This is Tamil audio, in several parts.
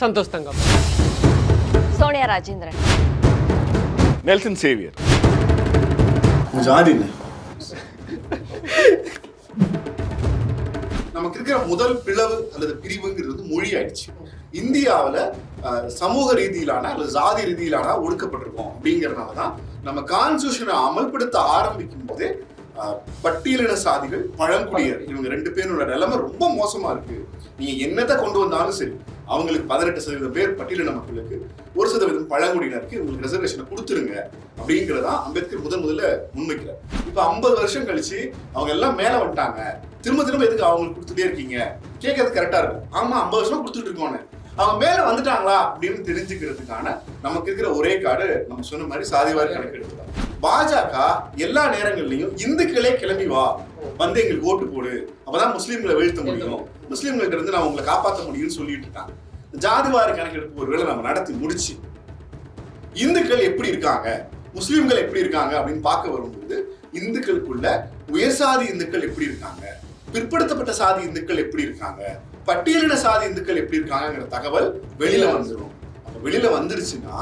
சந்தோஷ் தங்கம். சோனியா ராஜேந்திரன். நெல்சன் சேவியர் ஜாதி நமக்கு இருக்கிற முதல் பிளவு அல்லது பிரிவுங்கிறது மொழி ஆயிடுச்சு இந்தியாவில் சமூக ரீதியிலான அல்லது ஜாதி ரீதியிலான ஒடுக்கப்பட்டிருக்கோம் அப்படிங்கறதுனால தான் நம்ம கான்ஸ்டியூஷனை அமல்படுத்த ஆரம்பிக்கும் போதே பட்டியலின சாதிகள் பழங்குடியர் இவங்க ரெண்டு பேரோட நிலைமை ரொம்ப மோசமா இருக்கு. நீங்க என்னத்தை கொண்டு வந்தாலும் சரி அவங்களுக்கு பதினெட்டு சதவீதம் பேர் பட்டியலின மக்களுக்கு ஒரு சதவீதம் பழங்குடியினருக்கு உங்களுக்கு ரிசர்வேஷனை கொடுத்துருங்க அப்படிங்கறதா அம்பேத்கர் முதன் முதல்ல முன்வைக்கிறார். இப்ப ஐம்பது வருஷம் கழிச்சு அவங்க எல்லாம் மேல வந்துட்டாங்க. திரும்ப திரும்ப எதுக்கு அவங்களுக்கு கொடுத்துட்டே இருக்கீங்க? கேட்கறது கரெக்டா இருக்கும். ஆமா ஐம்பது வருஷமா கொடுத்துட்டு இருக்கோன்னு அவங்க மேல வந்துட்டாங்களா அப்படின்னு தெரிஞ்சுக்கிறதுக்கான நமக்கு இருக்கிற ஒரே கார்டு நம்ம சொன்ன மாதிரி சாதிவாரி கணக்கெடுப்பு பாஜக எல்லா நேரங்கள்லயும் இந்துக்களே கிளம்பி வா. வந்து எங்களுக்கு ஓட்டு போடு. அப்பதான் முஸ்லீம்களை வீழ்த்த முடியும். முஸ்லீம்கள்ட்ட இருந்து நான் உங்களை காப்பாற்ற முடியும்னு சொல்லிட்டு இருக்காங்க. ஜாதிவாரி கணக்கெடுப்பு ஒருவேளை நம்ம நடத்தி முடிச்சு இந்துக்கள் எப்படி இருக்காங்க? முஸ்லிம்கள் எப்படி இருக்காங்க? அப்படின்னு பார்க்க வரும்போது இந்துக்களுக்குள்ள உயர் சாதி இந்துக்கள் எப்படி இருக்காங்க? பிற்படுத்தப்பட்ட சாதி இந்துக்கள் எப்படி இருக்காங்க? பட்டியலின சாதி இந்துக்கள் எப்படி இருக்காங்கங்கிற தகவல் வெளியில வந்துடும் அப்ப வெளியில வந்துருச்சுன்னா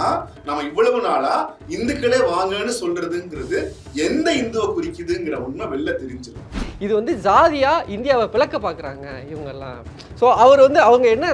நம்ம இவ்வளவு நாளா இந்துக்களே வாங்கன்னு சொல்றதுங்கிறது எந்த இந்துவை குறிக்குதுங்கிற உண்மை வெளில தெரிஞ்சிடும் இது வந்து ஜாதியா இந்தியாவை பிளக்க பார்க்குறாங்க இவங்கெல்லாம். ஸோ அவர் வந்து அவங்க என்ன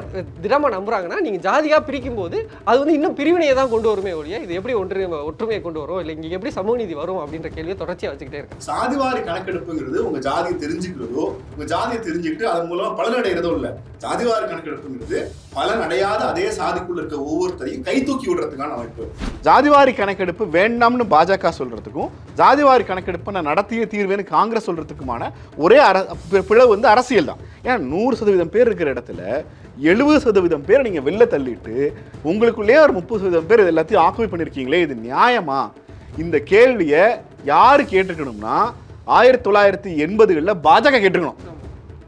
திடமாக நம்புறாங்கன்னா நீங்கள் ஜாதியாக பிரிக்கும் போது அது வந்து இன்னும் பிரிவினையை தான் கொண்டு வருமே ஒழிய இது எப்படி ஒன்று ஒற்றுமையை கொண்டு வரும்? இல்லை இங்கே எப்படி சமூக நீதி வரும் அப்படின்ற கேள்வியை தொடர்ச்சியாக வச்சுக்கிட்டே இருக்காங்க சாதிவாரி கணக்கெடுப்புங்கிறது உங்க ஜாதியை தெரிஞ்சுக்கிறதோ உங்க ஜாதியை தெரிஞ்சுக்கிட்டு அதன் மூலமா பலனடைகிறதோ இல்ல. ஜாதிவாரி கணக்கெடுப்புங்கிறது பலனடையாத அதே சாதிக்குள்ள இருக்க ஒவ்வொருத்தரையும் கை தூக்கி விடுறதுக்கான அமைப்பு. ஜாதிவாரி கணக்கெடுப்பு வேண்டாம்னு பாஜக சொல்றதுக்கும் ஜாதிவாரி கணக்கெடுப்பு நான் நடத்திய தீர்வேன்னு காங்கிரஸ் சொல்றதுக்குமான ஒரே அர பி- பிளவு வந்து அரசியல் தான். ஏன்னா நூறு சதவீதம் பேர் இருக்கிற இடத்துல எழுபது சதவீதம் பேர் நீங்கள் வெளில தள்ளிட்டு உங்களுக்குள்ளேயே ஒரு முப்பது சதவீதம் பேர் இது எல்லாத்தையும் ஆக்குபை பண்ணிருக்கீங்களே இது நியாயமா? இந்த கேள்வியை யார் கேட்டுக்கணும்னா ஆயிரத்தி தொள்ளாயிரத்தி எண்பதுகளில் பாஜக கேட்டுக்கணும்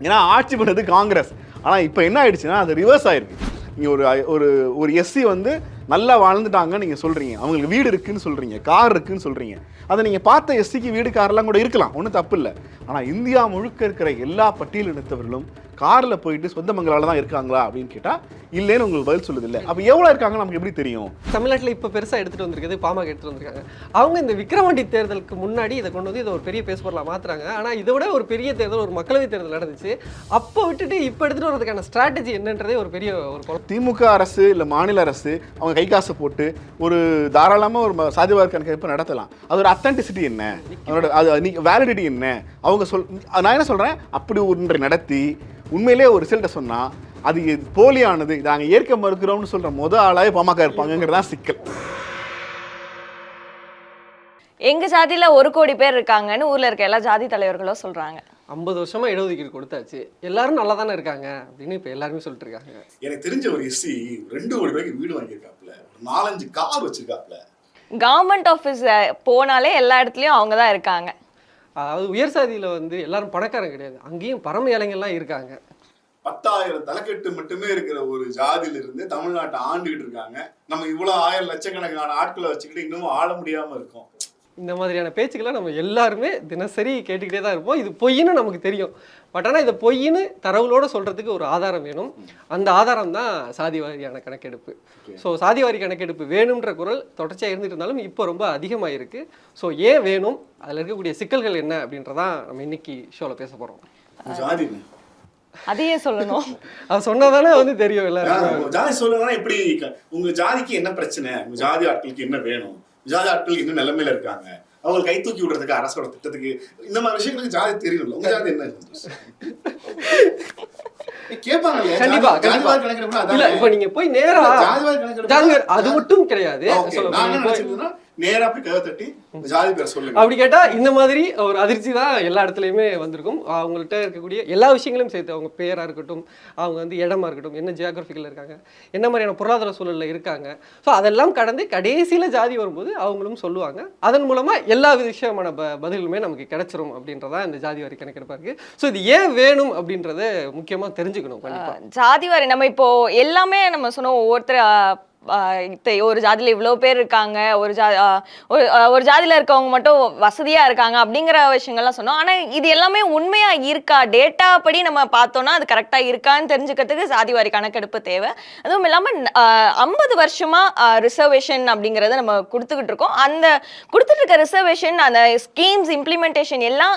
ஏன்னா ஆட்சி பண்ணது காங்கிரஸ். ஆனால் இப்போ என்ன ஆயிடுச்சுன்னா அது ரிவர்ஸ் ஆயிருக்கு. நீங்கள் ஒரு ஒரு ஒரு எஸ்சி வந்து நல்லா வாழ்ந்துட்டாங்கன்னு நீங்கள் சொல்கிறீங்க அவங்களுக்கு வீடு இருக்குன்னு சொல்கிறீங்க கார் இருக்குன்னு சொல்கிறீங்க அதை நீங்கள் பார்த்த எஸ்சிக்கு வீடு கார்லாம் கூட இருக்கலாம். ஒன்றும் தப்பு இல்லை. ஆனால் இந்தியா முழுக்க இருக்கிற எல்லா பட்டியலினத்தவர்களும் காரில் போயிட்டு சொந்த மங்களால தான் இருக்காங்களா அப்படின்னு கேட்டால் இல்லைன்னு உங்களுக்கு பதில் சொல்லுது இல்லை அப்போ எவ்வளோ இருக்காங்க நமக்கு எப்படி தெரியும்? தமிழ்நாட்டில் இப்போ பெருசாக எடுத்துகிட்டு வந்திருக்கிறது பாமக எடுத்துகிட்டு வந்திருக்காங்க. அவங்க இந்த விக்ரவாண்டி தேர்தலுக்கு முன்னாடி இதை கொண்டு வந்து இதை ஒரு பெரிய பேசுபொருளாக மாற்றுறாங்க ஆனால் இதை விட ஒரு பெரிய தேர்தல் ஒரு மக்களவைத் தேர்தல் நடந்துச்சு. அப்போ விட்டுட்டு இப்போ எடுத்துகிட்டு வரதுக்கான ஸ்ட்ராட்டஜி என்னன்றதே ஒரு பெரிய ஒரு திமுக அரசு இல்லை மாநில அரசு அவங்க கை காசு போட்டு ஒரு தாராளமாக ஒரு சாதிவாரி கணக்கெடுப்பு நடத்தலாம். அதோட அத்தன்டிசிட்டி என்ன? அதோட அது வேலிடிட்டி என்ன? அவங்க சொல் நான் என்ன சொல்கிறேன் அப்படி ஒன்றை நடத்தி உண்மையிலேயே ஒரு ரிசல்ட்டை சொன்னால் அது போலியானது இதை நாங்கள் ஏற்க மறுக்கிறோம்னு சொல்கிற முத ஆளாவே பாமக இருப்பாங்கங்கிறது தான் சிக்கல். எங்க ஜாதியில ஒரு கோடி பேர் இருக்காங்கன்னு ஊர்ல இருக்க எல்லா ஜாதி தலைவர்களும் சொல்றாங்க. ஐம்பது வருஷமா இடஒதுக்கீடு கொடுத்தாச்சு. எல்லாரும் நல்லா தானே இருக்காங்க அப்படின்னு இப்போ எல்லாருமே சொல்லிட்டு இருக்காங்க. எனக்கு தெரிஞ்ச ஒரு எஸ்சி ரெண்டு கோடி ரூபாய்க்கு வீடு வாங்கியிருக்காப்ல நாலஞ்சு கார் வச்சிருக்காப்ல கவர்மெண்ட் ஆஃபீஸ் போனாலே எல்லா இடத்துலயும் அவங்க தான் இருக்காங்க. அதாவது உயர் சாதியில் வந்து எல்லாரும் பணக்காரங்க கிடையாது. அங்கேயும் பரம ஏழைங்கள்லாம் இருக்காங்க. பத்தாயிரம் தலைக்கட்டு மட்டுமே இருக்கிற ஒரு ஜாதியில இருந்து தமிழ்நாட்டை ஆண்டுகிட்டு இருக்காங்க. நம்ம இவ்வளவு ஆயிரம் லட்சக்கணக்கான ஆட்களை வச்சுக்கிட்டு இன்னமும் ஆள முடியாம இருக்கோம். இந்த மாதிரியான பேச்சுக்களை நம்ம எல்லாருமே தினசரி கேட்டுக்கிட்டே தான் இருப்போம். இது பொய்ன்னு நமக்கு தெரியும். பட் ஆனால் இதை பொய்ன்னு தரவுகளோட சொல்கிறதுக்கு ஒரு ஆதாரம் வேணும். அந்த ஆதாரம் தான் சாதி வாரியான கணக்கெடுப்பு. ஸோ சாதி வாரி கணக்கெடுப்பு வேணுன்ற குரல் தொடர்ச்சியாக இருந்துட்டு இருந்தாலும் இப்போ ரொம்ப அதிகமாக இருக்குது ஸோ ஏன் வேணும்? அதில் இருக்கக்கூடிய சிக்கல்கள் என்ன அப்படின்றதான் நம்ம இன்னைக்கு ஷோவில் பேச போகிறோம்? அதையே சொல்லணும். அது சொன்னால் தானே வந்து தெரியும் உங்க ஜாதி சொல்லணும்னா எப்படி உங்க ஜாதிக்கு என்ன பிரச்சனை? உங்க ஜாதி ஆட்களுக்கு என்ன வேணும்? ஜாதி ஆட்கள் என்ன நிலைமையில இருக்காங்க? அவங்க கை தூக்கி விடுறதுக்கு அரசோட திட்டத்துக்கு இந்த மாதிரி விஷயங்களுக்கு ஜாதி தெரியணும்ல உங்க ஜாதி என்ன? அது மட்டும் கிடையாது. நேரா போய் கதை தட்டி ஜாதி பேர் சொல்லுங்க. அப்படி கேட்டா இந்த மாதிரி ஒரு அதிர்ச்சி தான் எல்லா இடத்துலையுமே வந்திருக்கும். அவங்கள்ட்ட இருக்கக்கூடிய எல்லா விஷயங்களையும் சேர்த்து அவங்க பேரா இருக்கட்டும் அவங்க வந்து இடமா இருக்கட்டும் என்ன ஜியாகிரபிக்கல் இருக்காங்க என்ன மாதிரியான பொருளாதார சூழல்ல இருக்காங்க. ஸோ அதெல்லாம் கடந்து கடைசியில ஜாதி வரும்போது அவங்களும் சொல்லுவாங்க. அதன் மூலமா எல்லா விஷயமான ப பதிலுமே நமக்கு கிடைச்சிரும் அப்படின்றதா இந்த ஜாதி வாரி கணக்கெடுப்பா இருக்கு. ஸோ இது ஏன் வேணும் அப்படின்றத முக்கியமா தெரிஞ்சுக்கணும் ஜாதி வாரி நம்ம இப்போ எல்லாமே நம்ம சொன்னோம் ஒவ்வொருத்தர் ஒரு ஜாதியில இவ்வளோ பேர் இருக்காங்க ஒரு ஜா ஒரு ஒரு ஜாதியில் இருக்கவங்க மட்டும் வசதியாக இருக்காங்க அப்படிங்கிற விஷயங்கள்லாம் சொன்னோம். ஆனால் இது எல்லாமே உண்மையாக இருக்கா? டேட்டா படி நம்ம பார்த்தோன்னா அது கரெக்டாக இருக்கான்னு தெரிஞ்சுக்கிறதுக்கு சாதிவாரி கணக்கெடுப்பு தேவை. அதுவும் இல்லாமல் ஐம்பது வருஷமாக ரிசர்வேஷன் அப்படிங்கிறத நம்ம கொடுத்துக்கிட்டு இருக்கோம். அந்த கொடுத்துட்டு இருக்க ரிசர்வேஷன் அந்த ஸ்கீம்ஸ் இம்ப்ளிமெண்டேஷன் எல்லாம்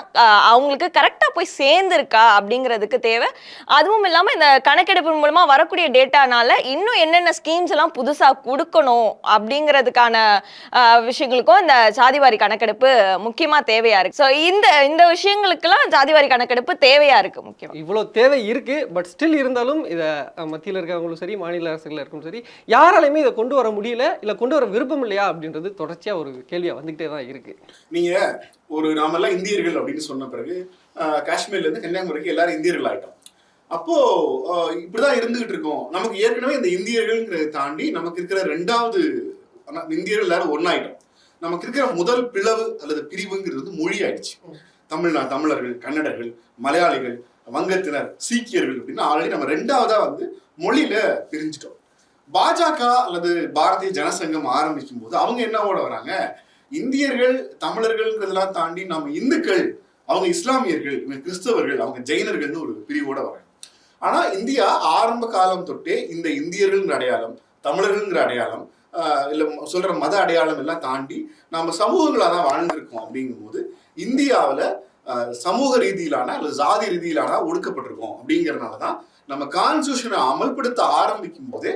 அவங்களுக்கு கரெக்டாக போய் சேர்ந்துருக்கா அப்படிங்கிறதுக்கு தேவை. அதுவும் இல்லாமல் இந்த கணக்கெடுப்பு மூலமாக வரக்கூடிய டேட்டானால இன்னும் என்னென்ன ஸ்கீம்ஸ் எல்லாம் புதுசாக கொடுக்கணும் அப்படிங்கிறதுக்கான விஷயங்களுக்கும் இந்த ஜாதிவாரி கணக்கெடுப்பு முக்கியமா தேவையா இருக்கு. ஸோ இந்த இந்த விஷயங்களுக்கெல்லாம் ஜாதிவாரி கணக்கெடுப்பு தேவையா இருக்கு முக்கியமா? இவ்வளோ தேவை இருக்கு பட் ஸ்டில் இருந்தாலும் இதை மத்தியில் இருக்கவங்களும் சரி மாநில அரசுகள் இருக்கும் சரி யாராலையுமே இதை கொண்டு வர முடியல இல்லை கொண்டு வர விருப்பம் இல்லையா அப்படின்றது தொடர்ச்சியாக ஒரு கேள்வியாக வந்துகிட்டே தான் இருக்கு. நீங்க ஒரு நாமெல்லாம் இந்தியர்கள் அப்படின்னு சொன்ன பிறகு ஆஹ், காஷ்மீர்ல இருந்து கன்னியாகுமரிக்கு எல்லாரும் இந்தியர்கள் ஆயிட்டோம். அப்போ இப்படிதான் இருந்துகிட்டு இருக்கோம். நமக்கு ஏற்கனவே இந்த இந்தியர்கள் தாண்டி நமக்கு இருக்கிற ரெண்டாவது இந்தியர்கள் எல்லாரும் ஒன்னாயிட்டோம் நமக்கு இருக்கிற முதல் பிளவு அல்லது பிரிவுங்கிறது வந்து மொழி ஆயிடுச்சு. தமிழ்நா தமிழர்கள் கன்னடர்கள் மலையாளிகள் வங்கத்தினர் சீக்கியர்கள் அப்படின்னு ஆல்ரெடி நம்ம ரெண்டாவதா வந்து மொழியில பிரிஞ்சிட்டோம். பாஜக அல்லது பாரதிய ஜனசங்கம் ஆரம்பிக்கும் போது அவங்க என்னவோட வராங்க? இந்தியர்கள் தமிழர்கள்ங்கிறதெல்லாம் தாண்டி நம்ம இந்துக்கள் அவங்க இஸ்லாமியர்கள் இவங்க கிறிஸ்தவர்கள் அவங்க ஜெயினர்கள்னு ஒரு பிரிவோட வராங்க. ஆனா இந்தியா ஆரம்ப காலம் தொட்டே இந்த இந்தியர்கள்ங்கிற அடையாளம் தமிழர்கள்ங்கிற அடையாளம் இல்லை சொல்கிற சொல்ற மத அடையாளம் எல்லாம் தாண்டி நாம் சமூகங்களாக தான் வாழ்ந்துருக்கோம் அப்படிங்கும்போது இந்தியாவில் சமூக ரீதியிலான அல்லது ஜாதி ரீதியிலான ஒடுக்கப்பட்டிருக்கோம் அப்படிங்கறதுனால தான் நம்ம கான்ஸ்டியூஷனை அமல்படுத்த ஆரம்பிக்கும் போதே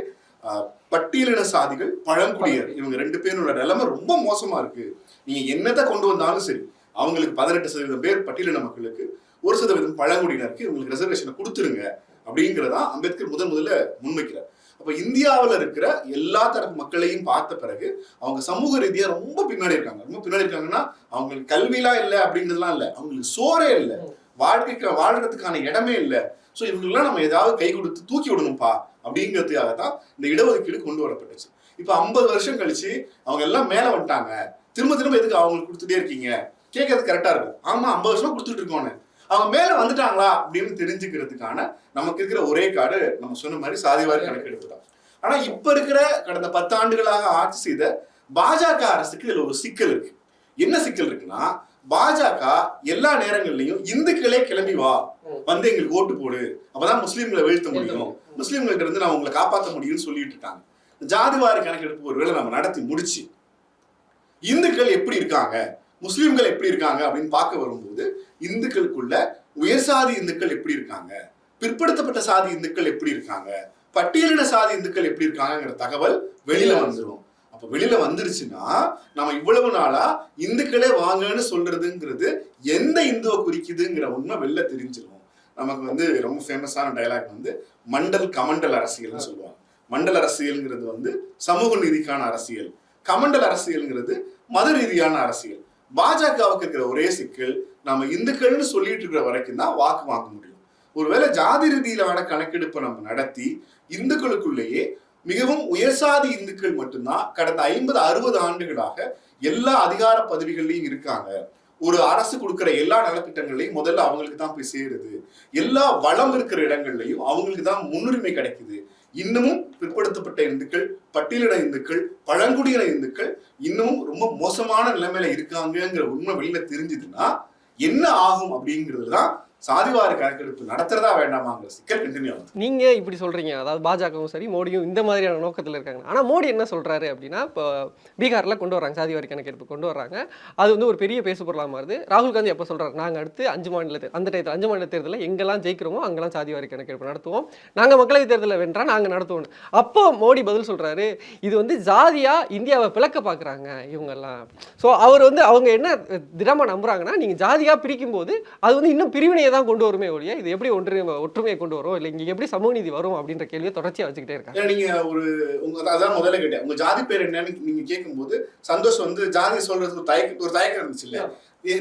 பட்டியலின சாதிகள் பழங்குடியர் இவங்க ரெண்டு பேரோட நிலைமை ரொம்ப மோசமா இருக்கு. நீங்க என்னத்தை கொண்டு வந்தாலும் சரி அவங்களுக்கு பதினெட்டு சதவீதம் பேர் பட்டியலின மக்களுக்கு ஒரு சதவீதம் பழங்குடியினருக்கு இவங்களுக்கு ரிசர்வேஷனை கொடுத்துருங்க. அப்படிங்கிறதா அம்பேத்கர் முதன் முதல்ல முன்வைக்கிறார். அப்ப இந்தியாவில் இருக்கிற எல்லா தரப்பு மக்களையும் பார்த்த பிறகு அவங்க சமூக ரீதியா ரொம்ப பின்னாடி இருக்காங்க. ரொம்ப பின்னாடி இருக்காங்கன்னா அவங்களுக்கு கல்விலாம் இல்லை அப்படிங்கிறதுலாம் இல்லை. அவங்களுக்கு சோறே இல்லை. வாழ்க்கைக்கு வாழ்றதுக்கான இடமே இல்லை. ஸோ இவங்களுக்குலாம் நம்ம ஏதாவது கை கொடுத்து தூக்கி விடணும்ப்பா அப்படிங்கிறதுக்காக தான் இந்த இடஒதுக்கீடு கொண்டு வரப்பட்டுச்சு. இப்போ ஐம்பது வருஷம் கழிச்சு அவங்க எல்லாம் மேலே வந்துட்டாங்க. திரும்ப திரும்ப எதுக்கு அவங்களுக்கு கொடுத்துட்டே இருக்கீங்க? கேட்கறது கரெக்டாக இருக்கும். ஆமாம் ஐம்பது வருஷமா கொடுத்துட்டு இருக்கோன்னு அவங்க மேல வந்துட்டாங்களா அப்படின்னு தெரிஞ்சுக்கிறதுக்கான நமக்கு இருக்கிற ஒரே காடு நம்ம சொன்ன மாதிரி சாதிவாரி கணக்கெடுப்பு தான். ஆனா இப்ப இருக்கிற கடந்த பத்து ஆண்டுகளாக ஆட்சி செய்த பாஜக அரசுக்கு இதுல ஒரு சிக்கல் இருக்கு. என்ன சிக்கல் இருக்குன்னா பாஜக எல்லா நேரங்கள்லயும் இந்துக்களே கிளம்பி வா. வந்து எங்களுக்கு ஓட்டு போடு. அப்பதான் முஸ்லீம்களை வீழ்த்த முடியும். முஸ்லீம்கள்ட்ட இருந்து நான் உங்களை காப்பாற்ற முடியும்னு சொல்லிட்டு இருக்காங்க. ஜாதிவாரி கணக்கெடுப்பு ஒருவேளை நம்ம நடத்தி முடிச்சு. இந்துக்கள் எப்படி இருக்காங்க? முஸ்லீம்கள் எப்படி இருக்காங்க அப்படின்னு பார்க்க வரும்போது இந்துக்களுக்குள்ள உயர்சாதி இந்துக்கள் எப்படி இருக்காங்க? பிற்படுத்தப்பட்ட சாதி இந்துக்கள் எப்படி இருக்காங்க? பட்டியலின சாதி இந்துக்கள் எப்படி இருக்காங்கங்கிற தகவல் வெளியில வந்துடும் அப்ப வெளியில வந்துருச்சுன்னா நம்ம இவ்வளவு நாளா இந்துக்களே வாங்கன்னு சொல்றதுங்கிறது எந்த இந்துவை குறிக்குதுங்கிற உண்மை வெளில தெரிஞ்சிடும் நமக்கு வந்து ரொம்ப ஃபேமஸான டயலாக் வந்து மண்டல் கமண்டல் அரசியல்னு சொல்லுவாங்க. மண்டல் அரசியல்ங்கிறது வந்து சமூக நீதிக்கான அரசியல். கமண்டல் அரசியல்ங்கிறது மத ரீதியான அரசியல். பாஜகவுக்கு இருக்கிற ஒரே சிக்கல் நம்ம இந்துக்கள்னு சொல்லிட்டு இருக்கிற வரைக்கும் தான் வாக்கு வாங்க முடியும். ஒருவேளை ஜாதி ரீதியிலான கணக்கெடுப்பை நம்ம நடத்தி இந்துக்களுக்குள்ளேயே மிகவும் உயர்சாதி இந்துக்கள் மட்டும்தான் கடந்த ஐம்பது அறுபது ஆண்டுகளாக எல்லா அதிகார பதவிகள்லையும் இருக்காங்க. ஒரு அரசு கொடுக்குற எல்லா நலத்திட்டங்களையும் முதல்ல அவங்களுக்கு தான் போய் சேருது. எல்லா வளம் இருக்கிற இடங்கள்லையும் அவங்களுக்கு தான் முன்னுரிமை கிடைக்குது. இன்னமும் பிற்படுத்தப்பட்ட இந்துக்கள் பட்டியலின இந்துக்கள் பழங்குடியின இந்துக்கள் இன்னமும் ரொம்ப மோசமான நிலைமையில இருக்காங்கிற உண்மை வெளியில தெரிஞ்சதுன்னா என்ன ஆகும் அப்படிங்கிறது தான் சாதிவாரி கணக்கெடுப்பு நடத்துறதா வேண்டாமாங்கிற சிக்கல் கண்டினியூ நீங்க இப்படி சொல்றீங்க. அதாவது பாஜகவும் சரி மோடியும் இந்த மாதிரியான நோக்கத்தில் இருக்காங்க. ஆனா மோடி என்ன சொல்றாரு அப்படின்னா இப்போ பீகார்ல கொண்டு வராங்க சாதிவாரி கணக்கெடுப்பு கொண்டு வர்றாங்க. அது வந்து ஒரு பெரிய பேசு பொருளா மாறுது. ராகுல் காந்தி எப்போ சொல்றாரு? நாங்க அடுத்து அஞ்சு மாநில அந்த டயத்தில் அஞ்சு மாநில தேர்தலில் எங்கெல்லாம் ஜெயிக்கிறோமோ அங்கெல்லாம் சாதிவாரி கணக்கெடுப்பு நடத்துவோம். நாங்க மக்களவை தேர்தலில் வென்றா நாங்க நடத்துவோம் அப்போ மோடி பதில் சொல்றாரு இது வந்து ஜாதியா இந்தியாவை பிளக்க பார்க்குறாங்க இவங்கெல்லாம். ஸோ அவர் வந்து அவங்க என்ன திடமா நம்புறாங்கன்னா நீங்க ஜாதியா பிரிக்கும் போது அது வந்து இன்னும் பிரிவினையை தான் கொண்டு வருமே ஒழிய இது எப்படி ஒன்று ஒற்றுமையை கொண்டு வரும்? இல்லை இங்க எப்படி சமூக நீதி வரும் அப்படின்ற கேள்வியை தொடர்ச்சியா வச்சுக்கிட்டே இருக்காங்க. நீங்க ஒரு உங்க அதான் முதல்ல கேட்டேன். உங்க ஜாதி பேர் என்னன்னு நீங்க கேட்கும்போது சந்தோஷ் வந்து ஜாதி சொல்றது ஒரு தயக்க ஒரு தயக்கம் இருந்துச்சு இல்ல.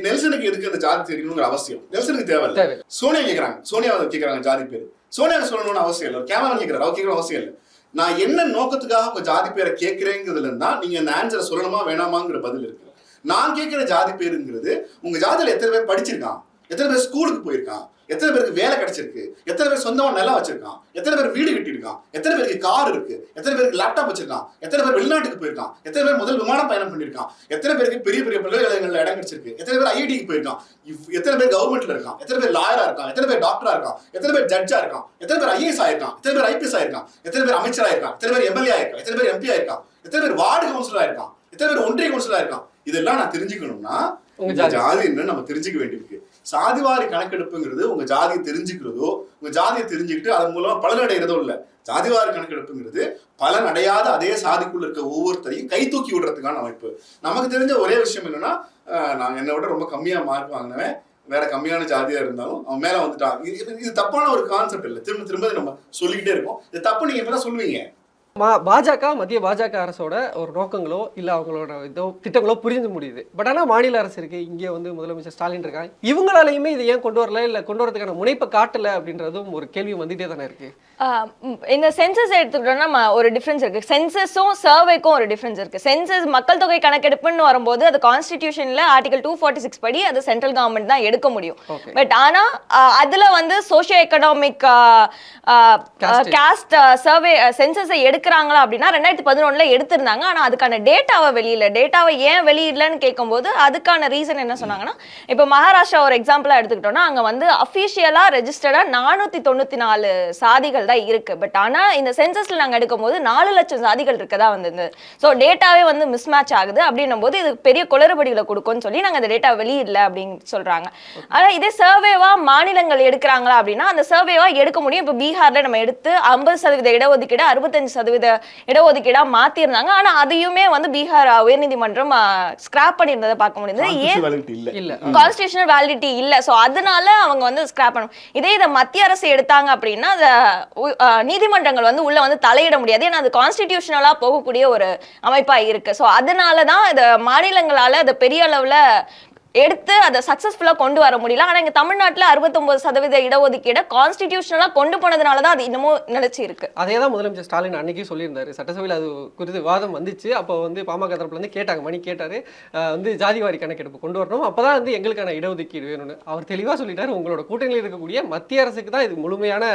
நெல்சனுக்கு எதுக்கு அந்த ஜாதி தெரியணுங்கிற அவசியம்? நெல்சனுக்கு தேவை சோனியா கேக்குறாங்க. சோனியா கேக்குறாங்க ஜாதி பேர். சோனியா சொல்லணும்னு அவசியம் இல்லை. கேமரா கேக்குறாரு. அவர் கேட்கற அவசியம் இல்லை. நான் என்ன நோக்கத்துக்காக உங்க ஜாதி பேரை கேட்கிறேங்கிறதுல இருந்தா நீங்க அந்த ஆன்சரை சொல்லணுமா வேணாமாங்கிற பதில் இருக்கு. நான் கேட்கிற ஜாதி பேருங்கிறது உங்க ஜாதியில எத்தனை பேர் படிச்சிருக்கான் எத்தனை பேர் ஸ்கூலுக்கு போயிருக்கான் எத்தனை பேருக்கு வேலை கிடைச்சிருக்கு எத்தனை பேர் சொந்தமா நிலம் வச்சிருக்கான் எத்தனை பேர் வீடு கட்டியிருக்கான் எத்தனை பேருக்கு கார் இருக்கு எத்தனை பேருக்கு லேப்டாப் வச்சிருக்கான் எத்தனை பேர் வெளிநாட்டுக்கு போயிருக்கான் எத்தனை பேர் முதல் விமான பயணம் பண்ணியிருக்கான் எத்தனை பேருக்கு பெரிய பெரிய பல்கலைக்கழகங்கள்ல இடம் கிடைச்சிருக்கு எத்தனை பேர் ஐஐடிக்கு போயிருக்கான் எத்தனை பேர் கவர்மெண்ட்ல இருக்கான் எத்தனை பேர் லாயரா இருக்கான் எத்தனை பேர் டாக்டரா இருக்கான் எத்தனை பேர் ஜட்ஜா இருக்கான் எத்தனை பேர் ஐஏஎஸ் ஆயிருக்கான் எத்தனை பேர் ஐபிஎஸ் ஆயிருக்கான் எத்தனை பேர் அமைச்சரா இருக்கான் எத்தனை பேர் எம்எல்ஏ ஆயிருக்கான் எத்தனை பேர் எம்பி ஆயிருக்கான் எத்தனை பேர் வார்டு கவுன்சிலரா இருக்கான் எத்தனை பேர் ஒன்றிய கவுன்சிலரா இருக்கான் இதெல்லாம் நான் தெரிஞ்சுக்கணும்னா ஜாதி என்னன்னு நம்ம தெரிஞ்சுக்க வேண்டியிருக்கு சாதிவாரி கணக்கெடுப்புங்கிறது உங்க ஜாதியை தெரிஞ்சுக்கிறதோ உங்க ஜாதியை தெரிஞ்சுக்கிட்டு அதன் மூலமா பலனடைகிறதோ இல்லை. ஜாதிவாரி கணக்கெடுப்புங்கிறது பலன் அடையாத அதே சாதிக்குள்ள இருக்க ஒவ்வொருத்தரையும் கை தூக்கி விடுறதுக்கான அமைப்பு. நமக்கு தெரிஞ்ச ஒரே விஷயம் என்னன்னா நான் என்னை விட ரொம்ப கம்மியா மார்க் வாங்கினவன் வேற கம்மியான ஜாதியா இருந்தாலும் அவன் மேல வந்துட்டான். இது- இது தப்பான ஒரு கான்செப்ட் இல்லை. திரும்ப திரும்ப நம்ம சொல்லிக்கிட்டே இருக்கோம். இது தப்பு நீங்க எப்பதான் சொல்லுவீங்க. பாஜக மத்திய பாஜக அரசோட ஒரு நோக்கங்களோ இல்லை அவங்களோட இதோ திட்டங்களோ புரிந்து முடியுது. பட் ஆனால் மாநில அரசு இருக்கு இங்கே வந்து முதலமைச்சர் ஸ்டாலின் இருக்காங்க. இவங்களாலையுமே இதை ஏன் கொண்டு வரல இல்லை கொண்டு வரதுக்கான முனைப்பை காட்டல அப்படின்றதும் ஒரு கேள்வி வந்துட்டே தானே இருக்கு. ஆஹ் ம், இந்த சென்சஸ் எடுத்துக்கிட்டோம்னா ஒரு டிஃபரன்ஸ் இருக்கு. சென்சஸும் சர்வேக்கும் ஒரு டிஃபரன்ஸ் இருக்கு. சென்சஸ் மக்கள் தொகை கணக்கெடுப்புன்னு வரும்போது அது கான்ஸ்டிடியூஷன்ல ஆர்டிகல் டூ ஃபார்ட்டி சிக்ஸ் படி அது சென்ட்ரல் கவர்மெண்ட் தான் எடுக்க முடியும். பட் ஆனா ஆஹ் அதுல வந்து சோஷியோ எக்கனாமிக். காஸ்ட் சர்வே சென்சஸை எடுக்கிறாங்களா அப்படின்னா ரெண்டாயிரத்தி பதினொன்றில் எடுத்திருந்தாங்க. ஆனால் அதுக்கான டேட்டாவை வெளியில டேட்டாவை ஏன் வெளியிடலன்னு கேட்கும்போது அதுக்கான ரீசன் என்ன சொன்னாங்கன்னா இப்போ மகாராஷ்டிரா ஒரு எக்ஸாம்பிளாக எடுத்துக்கிட்டோம்னா அங்கே வந்து அஃபீஷியலாக ரெஜிஸ்டர்டாக நானூற்றி தொண்ணூற்றி நாலு சாதிகள் தான் இருக்கு. பட் ஆனால் இந்த சென்சஸில் நாங்கள் எடுக்கும்போது நாலு லட்சம் சாதிகள் இருக்கதா வந்து ஸோ டேட்டாவே வந்து மிஸ்மேட்ச் ஆகுது. அப்படின்னும் போது இது பெரிய குளறுபடிகளை கொடுக்கும்னு சொல்லி நாங்கள் அந்த டேட்டா வெளியிடல அப்படின்னு சொல்கிறாங்க ஆனால் இதே சர்வேவா மாநிலங்கள் எடுக்கிறாங்களா அப்படின்னா அந்த சர்வேவா எடுக்க முடியும். இப்போ பீகாரில் நம்ம எடுத்து ஐம்பது சதவீத இடஒதுக்கீடு அறுபத்தஞ்சு சதவீத இடஒதுக்கீடா மாத்திருந்தாங்க. ஆனா அதையுமே வந்து பீகார் உயர்நீதிமன்றம் ஸ்கிராப் பண்ணியிருந்ததை பார்க்க முடியுது ஏன் வேலிட்டி இல்ல. இல்ல. கான்ஸ்டியூஷனல் வேலிடிட்டி இல்ல. சோ அதனால அவங்க வந்து ஸ்கிராப் பண்ணும் இதே இதை மத்திய அரசு எடுத்தாங்க அப்படின்னா நீதிமன்றங்கள் வந்து உள்ள வந்து தலையிட முடியாது. ஏன்னா அது கான்ஸ்டிடியூஷனலா போகக்கூடிய ஒரு அமைப்பா இருக்கு. சோ அதனால தான் இத மாநிலங்களால அதை பெரிய அளவுல எடுத்து அதை சக்ஸஸ்ஃபுல்லாக கொண்டு வர முடியல. ஆனால் இங்கே தமிழ்நாட்டில் அறுபத்தொம்பது சதவீத இடஒதுக்கீடை கான்ஸ்டிடியூஷனலாக கொண்டு போனதுனால தான் அது இன்னமும் நினைச்சி இருக்கு அதே தான் முதலமைச்சர் ஸ்டாலின் அன்னைக்கு சொல்லியிருந்தாரு. சட்டசபையில் அது குறித்து விவாதம் வந்துச்சு. அப்போ வந்து பாமக தரப்புல கேட்டாங்க. மணி கேட்டார். வந்து ஜாதிவாரி கணக்கெடுப்பு கொண்டு வரணும். அப்போ தான் வந்து எங்களுக்கான இடஒதுக்கீடு வேணும்னு. அவர் தெளிவாக சொல்லிட்டாரு. உங்களோட கூட்டணியில் இருக்கக்கூடிய மத்திய அரசுக்கு தான் இது முழுமையான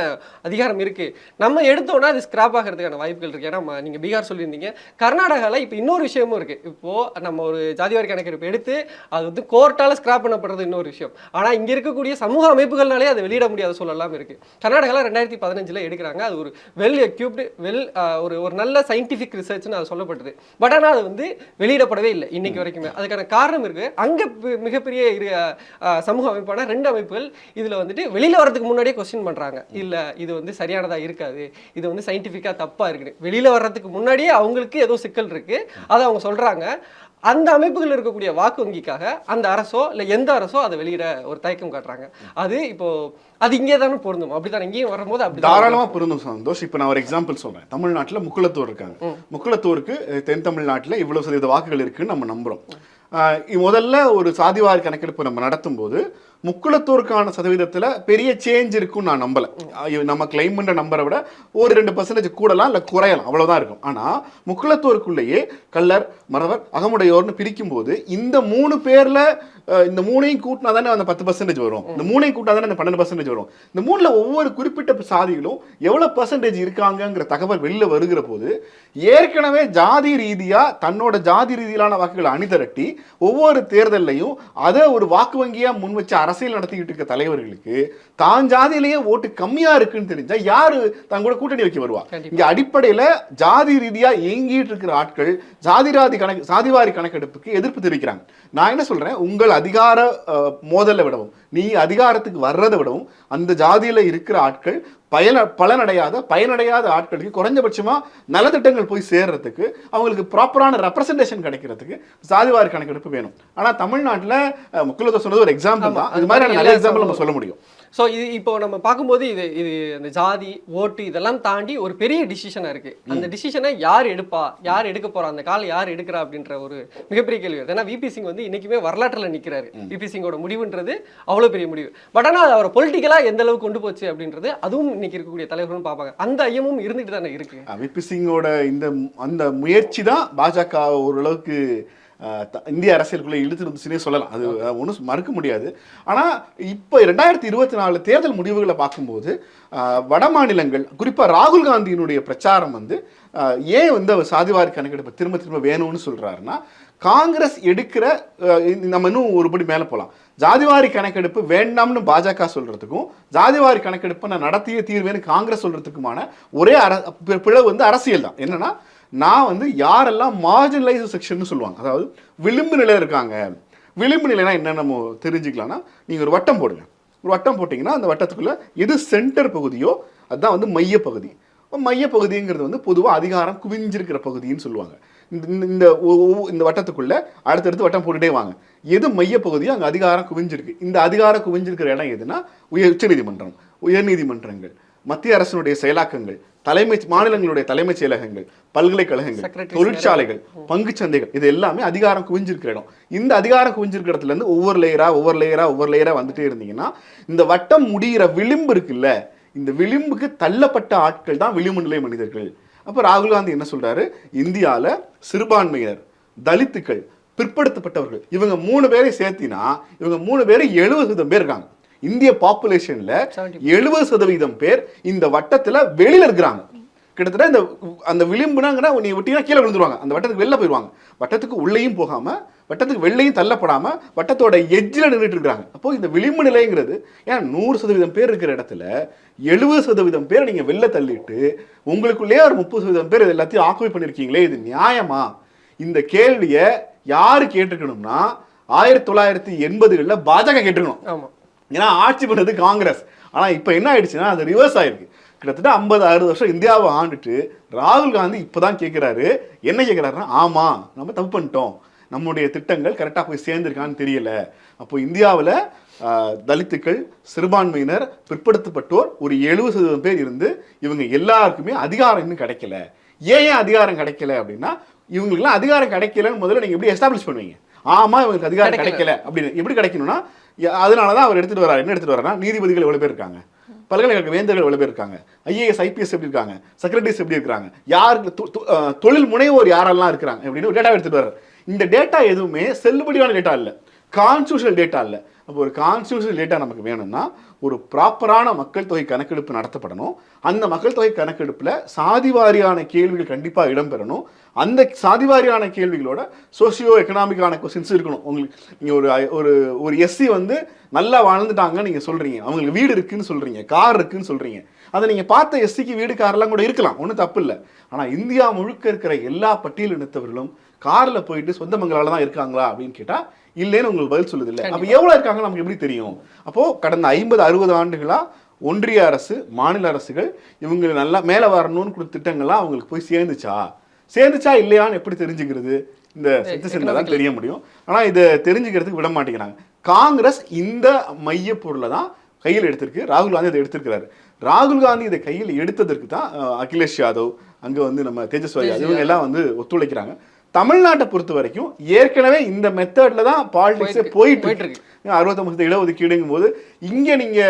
அதிகாரம் இருக்கு. நம்ம எடுத்தோம்னா அது ஸ்கிராப் ஆகிறதுக்கான வாய்ப்புகள் இருக்கு. ஏன்னா நீங்கள் பீகார் சொல்லியிருந்தீங்க. கர்நாடகாவில் இப்போ இன்னொரு விஷயமும் இருக்கு. இப்போ நம்ம ஒரு ஜாதிவாரி கணக்கெடுப்பு எடுத்து அது வந்து கோ கோர்ட்டால ஸ்கிராப் பண்ணப்படுறது இன்னொரு விஷயம். ஆனால் இங்கே இருக்கக்கூடிய சமூக அமைப்புகள்னாலே அதை வெளியிட முடியாத சூழலாம் இருக்குது கர்நாடகாவில் ரெண்டாயிரத்தி பதினஞ்சில் எடுக்கிறாங்க. அது ஒரு வெல் எக்யூப்டு வெல் ஒரு ஒரு நல்ல சயின்டிஃபிக் ரிசர்ச்னு அது சொல்லப்பட்டது. பட் ஆனால் அது வந்து வெளியிடப்படவே இல்லை இன்னைக்கு வரைக்குமே. அதுக்கான காரணம் இருக்குது அங்கே மிகப்பெரிய இரு சமூக அமைப்பான ரெண்டு அமைப்புகள் இதில் வந்துட்டு வெளியில் வரதுக்கு முன்னாடியே கொஸ்டின் பண்ணுறாங்க இல்லை இது வந்து சரியானதாக இருக்காது. இது வந்து சயின்டிஃபிக்காக தப்பாக இருக்குது. வெளியில் வர்றதுக்கு முன்னாடியே அவங்களுக்கு ஏதோ சிக்கல் இருக்குது அதை அவங்க சொல்கிறாங்க அந்த அமைப்புகள் இருக்கக்கூடிய வாக்கு வங்கிக்காக அந்த அரசோ இல்லை எந்த அரசோ அதை வெளியிட ஒரு தயக்கம் காட்டுறாங்க. அது இப்போ அது இங்கே தானே பொருந்தும். அப்படித்தானே இங்கேயும் வரும்போது அப்படி தாராளமா பொருந்தும் சந்தோஷ். இப்போ நான் ஒரு எக்ஸாம்பிள் சொல்றேன். தமிழ்நாட்டுல முக்குளத்தூர் இருக்காங்க. முக்குளத்தூருக்கு தென் தமிழ்நாட்டுல இவ்வளவு சதவீத வாக்குகள் இருக்குன்னு நம்ம நம்புறோம். முதல்ல ஒரு சாதிவாரி கணக்கெடுப்பு நம்ம நடத்தும் போது முக்குளத்தூருக்கான சதவீதத்தில் பெரிய சேஞ்ச் இருக்கும்னு நான் நம்பலை. நம்ம கிளைம் பண்ணுற நம்பரை விட ஒரு ரெண்டு பர்சன்டேஜ் கூடலாம் இல்லை குறையலாம். அவ்வளோதான் இருக்கும். ஆனால் முக்குளத்தூருக்குள்ளேயே கள்ளர் மறவர் அகமுடையோர்னு பிரிக்கும் போது இந்த மூணு பேரில் இந்த மூணையும் கூட்டினா தானே அந்த பத்து பர்சன்டேஜ் வரும். இந்த மூணையும் கூட்டினா தானே அந்த பன்னெண்டு பர்சன்டேஜ் வரும். இந்த மூணுல ஒவ்வொரு குறிப்பிட்ட சாதிகளும் எவ்வளவு பர்சன்டேஜ் இருக்காங்கங்கிற தகவல் வெளில வருகிற போது ஏற்கனவே ஜாதி ரீதியா தன்னோட ஜாதி ரீதியிலான வாக்குகளை அணிதிரட்டி ஒவ்வொரு தேர்தல்லையும் அதை ஒரு வாக்கு வங்கியா முன் வச்சு அரசியல் நடத்திக்கிட்டு இருக்க தலைவர்களுக்கு தான் ஜாதியிலேயே ஓட்டு கம்மியா இருக்குன்னு தெரிஞ்சா யாரு தன் கூட கூட்டணி வைக்க வருவா. இங்க அடிப்படையில ஜாதி ரீதியா இயங்கிட்டு இருக்கிற ஆட்கள் ஜாதிராதி கணக்கு சாதிவாரி கணக்கெடுப்புக்கு எதிர்ப்பு தெரிவிக்கிறாங்க. நான் என்ன சொல்றேன்? உங்கள் அதிகார மோதலை விடவும் நீ அதிகாரத்துக்கு வர்றதை விடவும் அந்த ஜாதியில இருக்கிற ஆட்கள் பயன பலனடையாத பயனடையாத ஆட்களுக்கு குறைஞ்சபட்சமா நலத்திட்டங்கள் போய் சேர்றதுக்கு அவங்களுக்கு ப்ராப்பரான ரெப்ரசன்டேஷன் கிடைக்கிறதுக்கு சாதிவாரி கணக்கெடுப்பு வேணும். ஆனா தமிழ்நாட்டுல முக்குலத்தை சொன்னது ஒரு எக்ஸாம்பிள் தான். அது மாதிரி நல்ல எக்ஸாம்பிள் நம்ம. சொல்ல முடியும். ஸோ இது இப்போ நம்ம பார்க்கும்போது இது இது அந்த ஜாதி ஓட்டு இதெல்லாம் தாண்டி ஒரு பெரிய டிசிஷனாக இருக்கு. அந்த டிசிஷனை யார் எடுப்பா? யார் எடுக்க போறா? அந்த கால் யார் எடுக்கிறா? அப்படின்ற ஒரு மிகப்பெரிய கேள்வி ஏன்னா விபி சிங் வந்து இன்னைக்குமே வரலாற்றில் நிற்கிறாரு விபி சிங்கோட முடிவுன்றது அவ்வளோ பெரிய முடிவு. பட் ஆனால் அவரை பொலிட்டிக்கலாக எந்த அளவுக்கு கொண்டு போச்சு அப்படின்றது அதுவும் இன்னைக்கு இருக்கக்கூடிய தலைவர்களும் பார்ப்பாங்க. அந்த ஐயமும் இருந்துட்டு தானே இருக்கு. விபி சிங்கோட இந்த அந்த முயற்சி தான் பாஜக ஓரளவுக்கு இந்திய அரசியலுக்குள்ளே இழுத்து இருந்துச்சுன்னே சொல்லலாம். அது ஒன்றும் மறுக்க முடியாது. ஆனால் இப்போ ரெண்டாயிரத்தி இருபத்தி நாலு தேர்தல் முடிவுகளை பார்க்கும்போது வட மாநிலங்கள் குறிப்பாக ராகுல் காந்தியினுடைய பிரச்சாரம் வந்து ஏன் வந்து அவர் சாதிவாரி கணக்கெடுப்பு திரும்ப திரும்ப வேணும்னு சொல்கிறாருன்னா காங்கிரஸ் எடுக்கிற நம்ம இன்னும் ஒருபடி மேலே போகலாம் ஜாதிவாரி கணக்கெடுப்பு வேண்டாம்னு பாஜக சொல்றதுக்கும் ஜாதிவாரி கணக்கெடுப்பு நான் நடத்திய தீர்வேன்னு காங்கிரஸ் சொல்றதுக்குமான ஒரே அர பிளவு வந்து அரசியல் தான். என்னென்னா நான் வந்து யாரெல்லாம் மார்ஜினலைஸ் செக்ஷன் சொல்லுவாங்க. அதாவது விளிம்பு நிலையில் இருக்காங்க. விளிம்பு நிலைனா என்னென்ன தெரிஞ்சுக்கலாம்னா நீங்கள் ஒரு வட்டம் போடுங்க. ஒரு வட்டம் போட்டிங்கன்னா அந்த வட்டத்துக்குள்ளே எது சென்டர் பகுதியோ அதுதான் வந்து மையப்பகுதி மையப்பகுதிங்கிறது வந்து பொதுவாக அதிகாரம் குவிஞ்சிருக்கிற பகுதின்னு சொல்லுவாங்க. இந்த இந்த- வட்டத்துக்குள்ளே அடுத்தடுத்து வட்டம் போட்டுகிட்டே வாங்க. எது மையப்பகுதியோ அங்கே அதிகாரம் குவிஞ்சிருக்கு. இந்த அதிகாரம் குவிஞ்சிருக்கிற இடம் எதுனா உயர் உச்சநீதிமன்றம். உயர்நீதிமன்றங்கள். மத்திய அரசினுடைய செயலாக்கங்கள் தலைமை மாநிலங்களுடைய தலைமைச் செயலகங்கள் பல்கலைக்கழகங்கள் தொழிற்சாலைகள் பங்குச் சந்தைகள் இது எல்லாமே அதிகாரம் குவிஞ்சிருக்கிற இடம். இந்த அதிகாரம் குவிஞ்சிருக்கிற இடத்துல இருந்து ஒவ்வொரு லேயரா ஒவ்வொரு லேயரா ஒவ்வொரு லேயரா வந்துட்டே இருந்தீங்கன்னா இந்த வட்டம் முடிகிற விளிம்பு இருக்குல்ல இந்த விளிம்புக்கு தள்ளப்பட்ட ஆட்கள் தான் விளிம்பு நிலை மனிதர்கள். அப்ப ராகுல் காந்தி என்ன சொல்றாரு? இந்தியால சிறுபான்மையினர் தலித்துக்கள் பிற்படுத்தப்பட்டவர்கள் இவங்க மூணு பேரை சேர்த்தினா இவங்க மூணு பேரும் எழுபது சதவீதம் பேர் இருக்காங்க. இந்திய பாப்புலேஷன்ல 70. எழுபது சதவீதம் பேர் இந்த வட்டத்துல வெளியில இருக்கிறாங்க. கிட்டத்தட்ட இந்த அந்த விளிம்புனாங்கன்னா நீ விட்டீங்கன்னா கீழே விழுந்துருவாங்க. அந்த வட்டத்துக்கு வெளில போயிடுவாங்க வட்டத்துக்கு உள்ளேயும் போகாம வட்டத்துக்கு வெளிலையும் தள்ளப்படாம வட்டத்தோட எட்ஜில் நின்றுட்டு இருக்காங்க அப்போ இந்த விளிம்பு நிலைங்கிறது ஏன் நூறு சதவீதம் பேர் இருக்கிற இடத்துல எழுபது சதவீதம் பேர் நீங்க வெளில தள்ளிட்டு உங்களுக்குள்ளேயே ஒரு முப்பது சதவீதம் பேர் இது எல்லாத்தையும் ஆக்குவை பண்ணிருக்கீங்களே இது நியாயமா? இந்த கேள்வியை யாரு கேட்டிருக்கணும்னா ஆயிரத்தி தொள்ளாயிரத்தி எண்பதுகளில் பாஜக கேட்டிருக்கணும். ஆமா. ஏன்னா ஆட்சி பண்ணது காங்கிரஸ். ஆனா இப்போ என்ன ஆயிடுச்சுன்னா அது ரிவர்ஸ் ஆயிருக்கு. கிட்டத்தட்ட ஐம்பது அறுபது வருஷம் இந்தியாவை ஆண்டுட்டு ராகுல் காந்தி இப்போதான் கேட்குறாரு என்ன கேட்குறாருன்னா ஆமா நம்ம தப்பு பண்ணிட்டோம். நம்முடைய திட்டங்கள் கரெக்டாக போய் சேர்ந்துருக்கான்னு தெரியல. அப்போ இந்தியாவில் தலித்துக்கள் சிறுபான்மையினர் பிற்படுத்தப்பட்டோர் ஒரு எழுபது சதவீதம் பேர் இருந்து இவங்க எல்லாருக்குமே அதிகாரம் இன்னும் கிடைக்கல. ஏன் ஏன் அதிகாரம் கிடைக்கல அப்படின்னா இவங்களுக்குலாம் அதிகாரம் கிடைக்கலன்னு முதல்ல நீங்க எப்படி எஸ்டாப்ளிஷ் பண்ணுவீங்க? ஆமா இவங்களுக்கு அதிகாரம் கிடைக்கல. கிடைக்கல அப்படின்னு. எப்படி கிடைக்கணும்னா அதனால தான் அவர் எடுத்துகிட்டு வரார். என்ன எடுத்துகிட்டு வராருன்னா நீதிபதிகள் எவ்வளோ பேர் இருக்காங்க? பல்கலைக்கழக வேந்தர்கள் எவ்வளோ பேர் இருக்காங்க? ஐஏஎஸ் ஐபிஎஸ் எப்படி இருக்காங்க? செக்ரட்டரிஸ் எப்படி இருக்கிறாங்க? யார் தொ- தொழில் முனைவோர் யாரெல்லாம் இருக்கிறாங்க? அப்படின்னு ஒரு டேட்டா எடுத்துகிட்டு வர்றாரு. இந்த டேட்டா எதுவுமே செல்லுபடியான டேட்டா இல்லை கான்ஸ்டியூஷனல் டேட்டா இல்லை அப்போ ஒரு கான்ஸ்டியூஷனல் டேட்டா நமக்கு வேணும்னா ஒரு ப்ராப்பரான மக்கள் தொகை கணக்கெடுப்பு நடத்தப்படணும். அந்த மக்கள் தொகை கணக்கெடுப்பில் சாதிவாரியான கேள்விகள் கண்டிப்பாக இடம்பெறணும். அந்த சாதிவாரியான கேள்விகளோட சோசியோ எக்கனாமிக்கான கொஸ்டின்ஸ் இருக்கணும். உங்களுக்கு நீங்கள் ஒரு ஒரு ஒரு எஸ்சி வந்து நல்லா வாழ்ந்துட்டாங்கன்னு நீங்க சொல்றீங்க. அவங்களுக்கு வீடு இருக்குன்னு சொல்றீங்க. கார் இருக்குன்னு சொல்றீங்க. அதை நீங்கள் பார்த்த எஸ்சிக்கு வீடு கார்லாம் கூட இருக்கலாம். ஒன்றும் தப்பு இல்லை. ஆனால் இந்தியா முழுக்க இருக்கிற எல்லா பட்டியல் இனத்தவர்களும் காரில் போயிட்டு சொந்த மங்களால தான் இருக்காங்களா அப்படின்னு கேட்டால் இல்லைன்னு உங்களுக்கு பதில் சொல்லுது இல்லை அப்ப எவ்வளவு இருக்காங்க நமக்கு எப்படி தெரியும்? அப்போ கடந்த ஐம்பது அறுபது ஆண்டுகளா ஒன்றிய அரசு மாநில அரசுகள் இவங்க நல்லா மேல வரணும்னு கொடுத்த திட்டங்கள்லாம் அவங்களுக்கு போய் சேர்ந்துச்சா? சேர்ந்துச்சா இல்லையான்னு எப்படி தெரிஞ்சுக்கிறது? இந்த சிட்டிசன்ல தான் தெரிய முடியும். ஆனா இதை தெரிஞ்சுக்கிறதுக்கு விட மாட்டேங்கிறாங்க. காங்கிரஸ் இந்த மைய பொருளை தான் கையில் எடுத்திருக்கு. ராகுல் காந்தி அதை எடுத்திருக்கிறாரு. ராகுல் காந்தி இதை கையில் எடுத்ததற்கு தான் அகிலேஷ் யாதவ் அங்க வந்து நம்ம தேஜஸ்வரி இவங்க எல்லாம் வந்து ஒத்துழைக்கிறாங்க. தமிழ்நாட்டை பொறுத்த வரைக்கும் ஏற்கனவே இந்த மெத்தட்ல தான் பாலிடிக்ஸே போயிட்டு இருக்கு. அறுபத்தொம்பது இடஒதுக்கீடுங்கும் போது இங்க நீங்க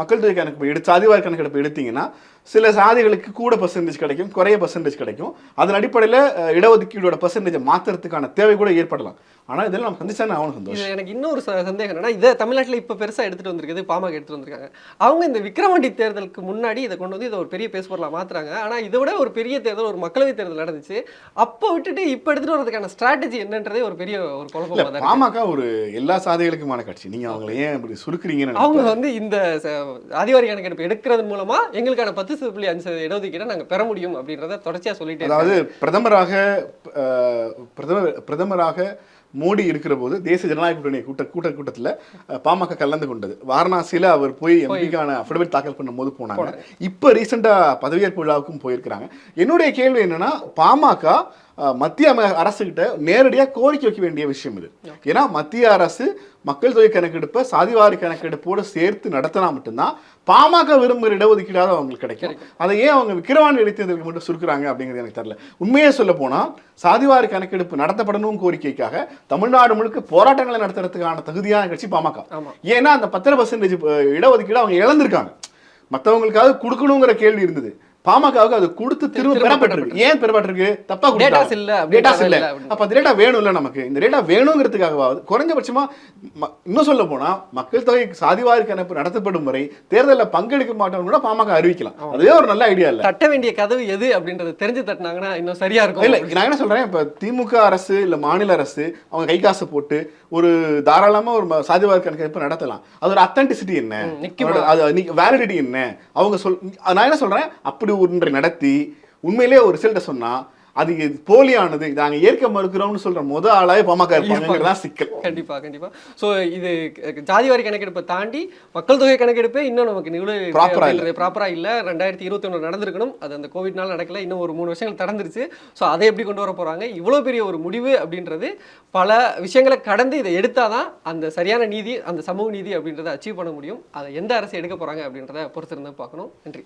மக்கள் தொகை கணக்கு எடுத்து சாதிவாரி கணக்கெடுப்பு எடுத்தீங்கன்னா சில சாதிகளுக்கு கூட பர்சன்டேஜ் கிடைக்கும் குறைய பர்சன்டேஜ் கிடைக்கும். அதன் அடிப்படையில் இடஒதுக்கீடோட பர்சன்டேஜை மாத்துறதுக்கான தேவை கூட ஏற்படலாம். ஆனா இதெல்லாம் நம்ம சந்திச்சானே ஆகணும் சந்தோஷம் எனக்கு இன்னொரு சந்தேகம் என்னன்னா இதை தமிழ்நாட்டுல இப்ப பெருசா எடுத்துட்டு வந்திருக்குது பாமக எடுத்துட்டு வந்திருக்காங்க. அவங்க இந்த விக்ரவாண்டி தேர்தலுக்கு முன்னாடி இதை கொண்டு வந்து இதை ஒரு பெரிய பேசுபொருளா மாத்துறாங்க. ஆனா இதை விட ஒரு பெரிய தேர்தல் ஒரு மக்களவை தேர்தல் நடந்துச்சு. அப்போ விட்டுட்டு இப்ப எடுத்துட்டு வரதுக்கான ஸ்ட்ராட்டஜி என்னன்றதே ஒரு பெரிய ஒரு குழப்பமா. பாமக ஒரு எல்லா சாதிகளுக்குமான கட்சி. நீங்க அவங்களை ஏன் இப்படி சுருக்குறீங்கன்னு அவங்க வந்து இந்த அதிவாரி கணக்கெடுப்பு எடுக்கிறது மூலமா எங்களுக்கான பத்து புள்ளி அஞ்சு இடஒதுக்கீடை நாங்க பெற முடியும் அப்படின்றத தொடர்ச்சியா சொல்லிட்டே அதாவது பிரதமராக பிரதமர் பிரதமராக மோடி இருக்கிற போது தேசிய ஜனநாயக கூட்டணி கூட்ட கூட்ட கூட்டத்தில் பாமக கலந்து கொண்டது. வாரணாசியில அவர் போய் எம்பிக்கான அஃபிடவிட் தாக்கல் பண்ணும்போது போனாங்க. இப்போ ரீசெண்டாக பதவியேற்பு விழாவுக்கும் போயிருக்கிறாங்க. என்னுடைய கேள்வி என்னன்னா பாமக மத்திய அரசுகிட்ட நேரடியாக கோரிக்கை வைக்க வேண்டிய விஷயம் இது. ஏன்னா மத்திய அரசு மக்கள் தொகை கணக்கெடுப்பை சாதிவாரி கணக்கெடுப்போடு சேர்த்து நடத்தினா மட்டும்தான் பாமக விரும்புகிற இடஒதுக்கீடாக அவங்களுக்கு கிடைக்கும். அதை ஏன் அவங்க விக்கிரவாண்டி இடைத்தேர்தலுக்கு மட்டும் சுருக்குறாங்க அப்படிங்கிறது எனக்கு தெரியல. உண்மையே சொல்ல போனா சாதிவாரி கணக்கெடுப்பு நடத்தப்படணும் கோரிக்கைக்காக தமிழ்நாடு முழுக்க போராட்டங்களை நடத்துறதுக்கான தகுதியான கட்சி பாமக. ஏன்னா அந்த பத்தரை பர்சன்டேஜ் இடஒதுக்கீடு அவங்க இழந்திருக்காங்க. மற்றவங்களுக்காவது கொடுக்கணுங்கிற கேள்வி இருந்தது. பாமகவுக்கு அது கொடுத்து திரும்ப பெறப்பட்டிருக்கு. ஏன் பெறப்பட்டிருக்கு? தப்பா Datas இல்ல டேட்டாஸ் இல்ல. அப்ப அந்த டேட்டா வேணும்ல நமக்கு. இந்த டேட்டா வேணுங்கிறதுக்காகவாவது குறைஞ்சபட்சமா இன்னும் சொல்ல போனா மக்கள் தொகை சாதிவாரி கணக்கு நடத்தப்படும் வரை தேர்தலில் பங்கெடுக்க மாட்டோம்னு கூட பாமக அறிவிக்கலாம். அதுவே ஒரு நல்ல ஐடியா இல்ல. தட்ட வேண்டிய கதவு எது அப்படின்றத தெரிஞ்சு தட்டினாங்கன்னா இன்னும் சரியா இருக்கும். இல்ல நான் என்ன சொல்றேன் இப்ப திமுக அரசு இல்ல மாநில அரசு அவங்க கை காசு போட்டு ஒரு தாராளமா ஒரு சாதிவாரி கணக்கெடுப்பு நடத்தலாம். அதோட அத்தன்டிசிட்டி என்ன? அது வேலிடிட்டி என்ன? அவங்க சொல் நான் என்ன சொல்றேன் அப்படி ஒன்றை நடத்தி உண்மையிலேயே ஒரு ரிசல்ட்டை சொன்னா அது போலியானது நாங்க ஏற்க மறுக்கிறோம்னு சொல்ற முத ஆளாவே பாமக இருப்பாங்கிறதா சிக்கல். கண்டிப்பா கண்டிப்பா. சோ இது ஜாதிவாரி கணக்கெடுப்பை தாண்டி மக்கள் தொகை கணக்கெடுப்பே இன்னும் நமக்கு நிகழ Proper ஆ இல்ல. ப்ராப்பரா இல்ல. ரெண்டாயிரத்தி இருபத்தி ஒண்ணு நடந்திருக்கணும். அது அந்த கோவிட்னால நடக்கல. இன்னும் ஒரு மூணு வருஷங்கள் நடந்துருச்சு ஸோ அதை எப்படி கொண்டு வர போறாங்க? இவ்வளவு பெரிய ஒரு முடிவு அப்படின்றது பல விஷயங்களை கடந்து இதை எடுத்தாதான் அந்த சரியான நீதி அந்த சமூக நீதி அப்படின்றத அச்சீவ் பண்ண முடியும். அதை எந்த அரசு எடுக்க போறாங்க அப்படின்றத பொறுத்திருந்து பார்க்கணும். நன்றி.